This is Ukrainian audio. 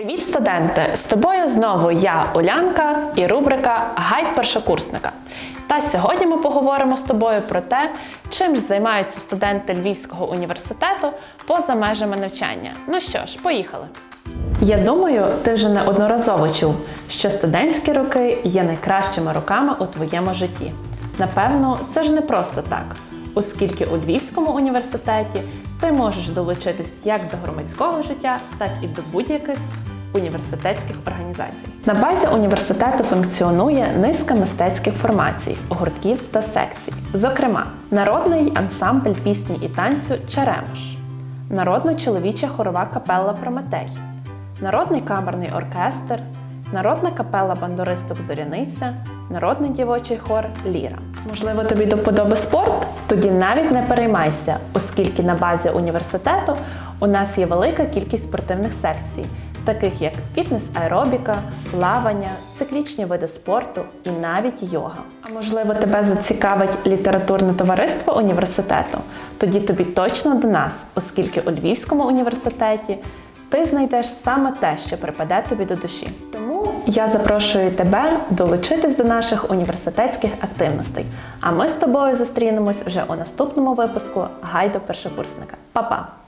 Привіт, студенти! З тобою знову я, Улянка, і рубрика Гайд першокурсника. Та сьогодні ми поговоримо з тобою про те, чим ж займаються студенти Львівського університету поза межами навчання. Ну що ж, поїхали! Я думаю, ти вже неодноразово чув, що студентські роки є найкращими роками у твоєму житті. Напевно, це ж не просто так, оскільки у Львівському університеті ти можеш долучитись як до громадського життя, так і до будь-яких університетських організацій. На базі університету функціонує низка мистецьких формацій, гуртків та секцій. Зокрема, народний ансамбль пісні і танцю Черемош, народна чоловіча хорова капелла Прометей, народний камерний оркестр, народна капела бандуристок Зоряниця, народний дівочий хор Ліра. Можливо, тобі до вподоби спорт? Тоді навіть не переймайся, оскільки на базі університету у нас є велика кількість спортивних секцій, таких як фітнес-аеробіка, плавання, циклічні види спорту і навіть йога. А можливо, тебе зацікавить літературне товариство університету? Тоді тобі точно до нас, оскільки у Львівському університеті ти знайдеш саме те, що припаде тобі до душі. Тому я запрошую тебе долучитись до наших університетських активностей. А ми з тобою зустрінемось вже у наступному випуску гайду першокурсника. Па-па!